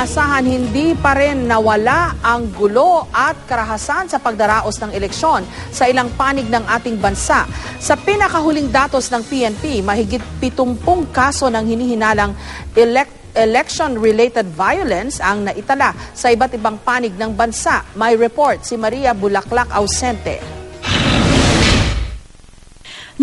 inaasahan hindi pa rin nawala ang gulo at karahasan sa pagdaraos ng eleksyon sa ilang panig ng ating bansa. Sa pinakahuling datos ng PNP, mahigit 70 kaso ng hinihinalang elect election-related violence ang naitala sa iba't ibang panig ng bansa. May report si Maria Bulaklak Ausente.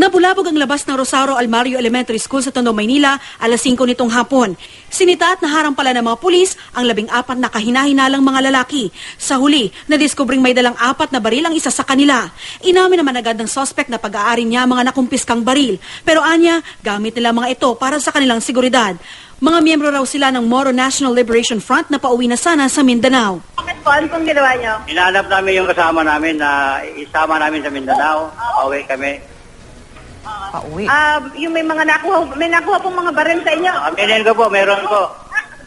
Nabulabog ang labas ng Rosario Almario Elementary School sa Tondo, Maynila alas 5 nitong hapon. Sinita at naharang pala ng mga pulis ang labing apat na kahinahinalang mga lalaki. Sa huli, nadiskubring may dalang apat na baril ang isa sa kanila. Inamin naman agad ng suspect na pag-aari niya mga nakumpiskang baril. Pero anya, gamit nila mga ito para sa kanilang seguridad. Mga miyembro raw sila ng Moro National Liberation Front na pauwi na sana sa Mindanao. Bakit po? Ano pong ginawa niyo? Hinahanap namin yung kasama namin na isama namin sa Mindanao. Pauwi kami. Pauwi. Ah, yung may mga nakuha, may nakuha pong mga baril sa inyo. Aminin ko po, meron po.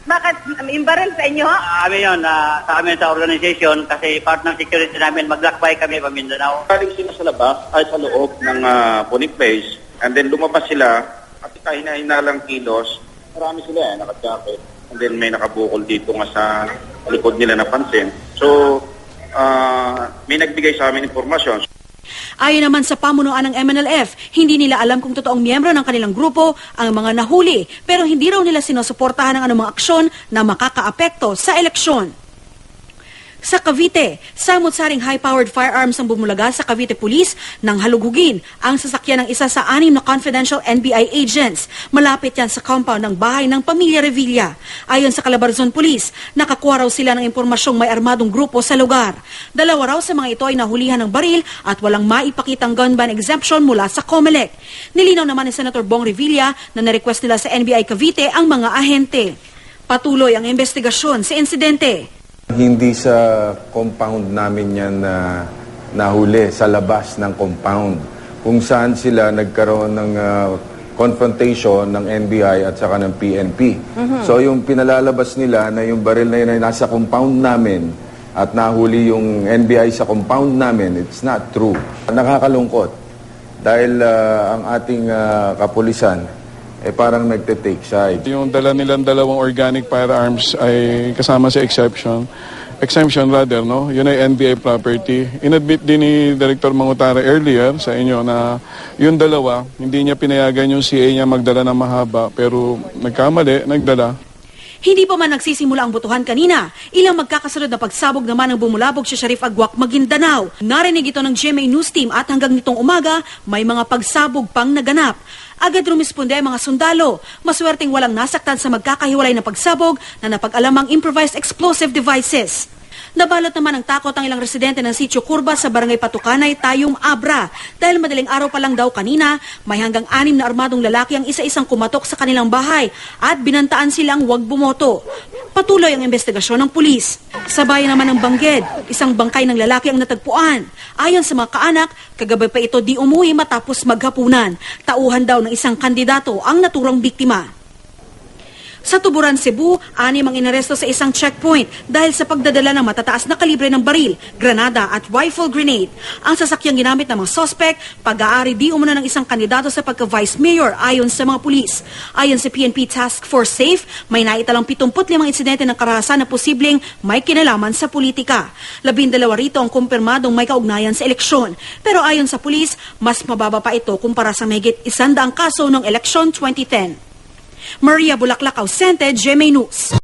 Bakit yung baril sa inyo? Ah, Amin yun, na sa amin sa organization kasi part ng security namin, mag-lakbay kami pa Mindanao. Galing sila sa labas ay sa loob ng uh, polling place and then lumabas sila at kahina-hinalang kilos. Marami sila eh, naka-jacket. And then may nakabukol dito nga sa likod nila napansin. So, ah, may nagbigay sa amin informasyon. Ayon naman sa pamunuan ng MNLF, hindi nila alam kung totoong miyembro ng kanilang grupo ang mga nahuli, pero hindi raw nila sinusuportahan ang anumang aksyon na makakaapekto sa eleksyon. Sa Cavite, samot-saring high-powered firearms ang bumulaga sa Cavite Police nang halugugin ang sasakyan ng isa sa anim na confidential NBI agents. Malapit yan sa compound ng bahay ng pamilya Revilla. Ayon sa Calabarzon Police, nakakuha raw sila ng impormasyong may armadong grupo sa lugar. Dalawa raw sa mga ito ay nahulihan ng baril at walang maipakitang gun ban exemption mula sa COMELEC. Nilinaw naman ni Senator Bong Revilla na na-request nila sa NBI Cavite ang mga ahente. Patuloy ang investigasyon sa insidente. Hindi sa compound namin yan na nahuli, sa labas ng compound. Kung saan sila nagkaroon ng ah, confrontation ng NBI at saka ng PNP. So yung pinalalabas nila na yung baril na yun ay nasa compound namin at nahuli yung NBI sa compound namin, it's not true. Nakakalungkot dahil ah, ang ating ah, kapulisan eh parang nagte-take side. Yung dala nilang dalawang organic firearms ay kasama sa exception. Exemption rather, no? Yun ay NBI property. Inadmit din ni Director Mangutara earlier sa inyo na yung dalawa, hindi niya pinayagan yung CA niya magdala ng mahaba pero nagkamali, nagdala. Hindi pa man nagsisimula ang botohan kanina. Ilang magkakasunod na pagsabog naman ang bumulabog si Sharif Agwak Maguindanao. Narinig ito ng GMA News Team at hanggang nitong umaga, may mga pagsabog pang naganap. Agad rumisponde ang mga sundalo. Maswerteng walang nasaktan sa magkakahiwalay na pagsabog na napag-alamang improvised explosive devices. Nabalot naman ang takot ang ilang residente ng sitio Kurba sa barangay Patukanay, Tayong Abra. Dahil madaling araw pa lang daw kanina, may hanggang anim na armadong lalaki ang isa-isang kumatok sa kanilang bahay at binantaan silang huwag bumoto. Patuloy ang investigasyon ng pulis. Sa bayan naman ng Bangged, isang bangkay ng lalaki ang natagpuan. Ayon sa mga kaanak, kagabi pa ito di umuwi matapos maghapunan. Tauhan daw ng isang kandidato ang naturang biktima. Sa Tuburan, Cebu, anim ang inaresto sa isang checkpoint dahil sa pagdadala ng matataas na kalibre ng baril, granada at rifle grenade. Ang sasakyang ginamit ng mga sospek, pag-aari di umano ng isang kandidato sa pagka-vice mayor ayon sa mga pulis. Ayon sa PNP Task Force SAFE, may naitalang 75 insidente ng karahasan na posibleng may kinalaman sa politika. Labindalawa rito ang kumpirmadong may kaugnayan sa eleksyon. Pero ayon sa pulis, mas mababa pa ito kumpara sa mahigit isandaang kaso ng eleksyon 2010. Maria Bulaklak Ausente, GMA News.